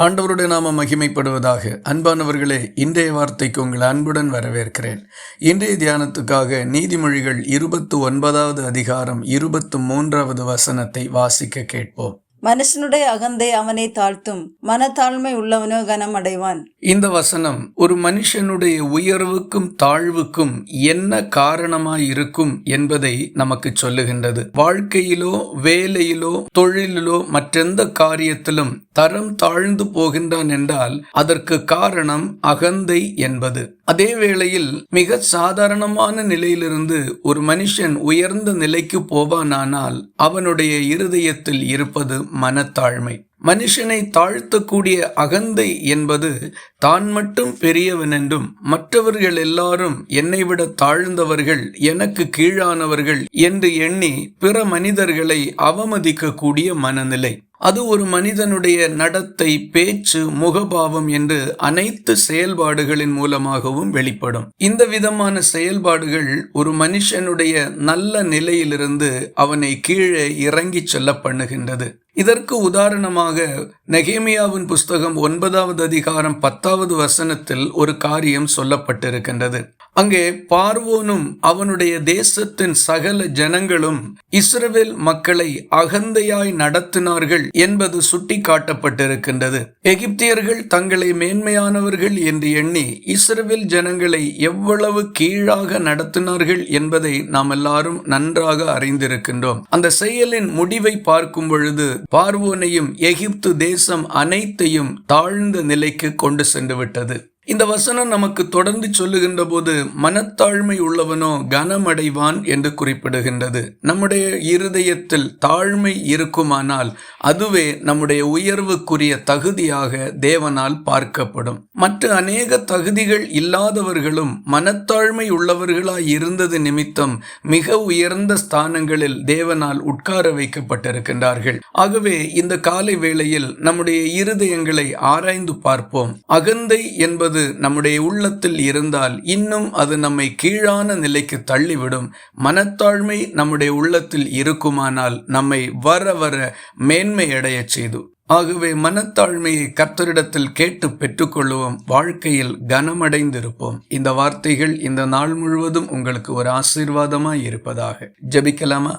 ஆண்டவருடைய நாம மகிமைப்படுவதாக. அன்பானவர்களே இன்றைய வார்த்தைக்கு உங்களை அன்புடன் வரவேற்கிறேன். இன்றைய தியானத்துக்காக நீதிமொழிகள் இருபத்து ஒன்பதாவது அதிகாரம் இருபத்து மூன்றாவது வசனத்தை வாசிக்க கேட்போம். மனுஷனுடைய அகந்தை அவனை தாழ்த்தும். மனத்தாழ்மை உள்ளவனோ கனம் அடைவான் இந்த வசனம் ஒரு மனுஷனுடைய உயர்வுக்கும் தாழ்வுக்கும் என்ன காரணமாய் இருக்கும் என்பதை நமக்கு சொல்லுகின்றது. வாழ்க்கையிலோ வேலையிலோ தொழிலிலோ மற்றெந்த காரியத்திலும் தரம் தாழ்ந்து போகின்றான் என்றால் அதற்கு காரணம் அகந்தை என்பது. அதே வேளையில் மிக சாதாரணமான நிலையிலிருந்து ஒரு மனுஷன் உயர்ந்த நிலைக்கு போவானானால் அவனுடைய இருதயத்தில் இருப்பது மனத்தாழ்மை. மனுஷனை தாழ்த்தக்கூடிய அகந்தை என்பது தான் மட்டும் பெரியவன் என்றும் மற்றவர்கள் எல்லாரும் என்னை விட தாழ்ந்தவர்கள் எனக்கு கீழானவர்கள் என்று எண்ணி பிற மனிதர்களை அவமதிக்கக்கூடிய மனநிலை. அது ஒரு மனிதனுடைய நடத்தை பேச்சு முகபாவம் என்று அனைத்து செயல்பாடுகளின் மூலமாகவும் வெளிப்படும். இந்த விதமான செயல்பாடுகள் ஒரு மனுஷனுடைய நல்ல நிலையிலிருந்து அவனை கீழே இறங்கி செல்ல பண்ணுகின்றது. இதற்கு உதாரணமாக நெகேமியாவின் புஸ்தகம் ஒன்பதாவது அதிகாரம் பத்தாவது வசனத்தில் ஒரு காரியம் சொல்லப்பட்டிருக்கின்றது. அங்கே பார்வோனும் அவனுடைய தேசத்தின் சகல ஜனங்களும் இஸ்ரவேல் மக்களை அகந்தையாய் நடத்தினார்கள் என்பது சுட்டி காட்டப்பட்டிருக்கின்றது எகிப்தியர்கள் தங்களை மேன்மையானவர்கள் என்று எண்ணி இஸ்ரவேல் ஜனங்களை எவ்வளவு கீழாக நடத்தினார்கள் என்பதை நாம் எல்லாரும் நன்றாக அறிந்திருக்கின்றோம். அந்த செயலின் முடிவை பார்க்கும் பொழுது பார்வோனையும் எகிப்து தேசம் அனைத்தையும் தாழ்ந்த நிலைக்கு கொண்டு சென்று விட்டது இந்த வசனம் நமக்கு தொடர்ந்து சொல்லுகின்ற போது மனத்தாழ்மை உள்ளவனோ கனமடைவான் என்று குறிப்பிடுகின்றது. நம்முடைய இருதயத்தில் தாழ்மை இருக்குமானால் அதுவே நம்முடைய உயர்வுக்குரிய தகுதியாக தேவனால் பார்க்கப்படும். மற்ற அநேக தகுதிகள் இல்லாதவர்களும் மனத்தாழ்மை உள்ளவர்களாய் இருந்தது நிமித்தம் மிக உயர்ந்த ஸ்தானங்களில் தேவனால் உட்கார வைக்கப்பட்டிருக்கின்றார்கள். ஆகவே இந்த காலை வேளையில் நம்முடைய இருதயங்களை ஆராய்ந்து பார்ப்போம். அகந்தை என்பது என்பது நம்முடைய உள்ளத்தில் இருந்தால் இன்னும் அது நம்மை கீழான நிலைக்கு தள்ளிவிடும். மனத்தாழ்மை நம்முடைய உள்ளத்தில் இருக்குமானால் நம்மை வர வர மேன்மை செய்து. ஆகவே மனத்தாழ்மையை கர்த்தரிடத்தில் கேட்டு பெற்றுக்கொள்வோம் வாழ்க்கையில் கனமடைந்திருப்போம். இந்த வார்த்தைகள் இந்த நாள் முழுவதும் உங்களுக்கு ஒரு ஆசீர்வாதமாய் இருப்பதாக. ஜபிக்கலாமா?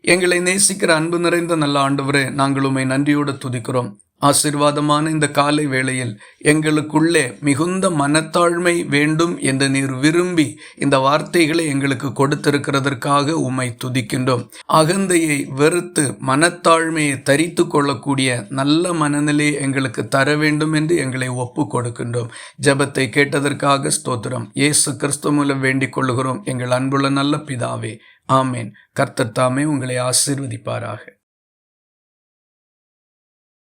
எங்களை நேசிக்கிற அன்பு நிறைந்த நல்ல ஆண்டவரே நாங்கள் உண்மை நன்றியோடு துதிக்கிறோம். ஆசிர்வாதமான இந்த காலை வேளையில் எங்களுக்குள்ளே மிகுந்த மனத்தாழ்மை வேண்டும் என்று நீர் விரும்பி இந்த வார்த்தைகளை எங்களுக்கு கொடுத்திருக்கிறதற்காக உம்மை துதிக்கின்றோம். அகந்தையை வெறுத்து மனத்தாழ்மையை தரித்து கொள்ளக்கூடிய நல்ல மனநிலையை எங்களுக்கு தர வேண்டும் என்று எங்களை ஒப்பு கொடுக்கின்றோம். ஜபத்தை கேட்டதற்காக ஸ்தோத்திரம். இயேசு கிறிஸ்து மூலம் வேண்டிக் கொள்கிறோம் எங்கள் அன்புள்ள நல்ல பிதாவே ஆமேன். கர்த்தத்தாமே உங்களை ஆசீர்வதிப்பாராக.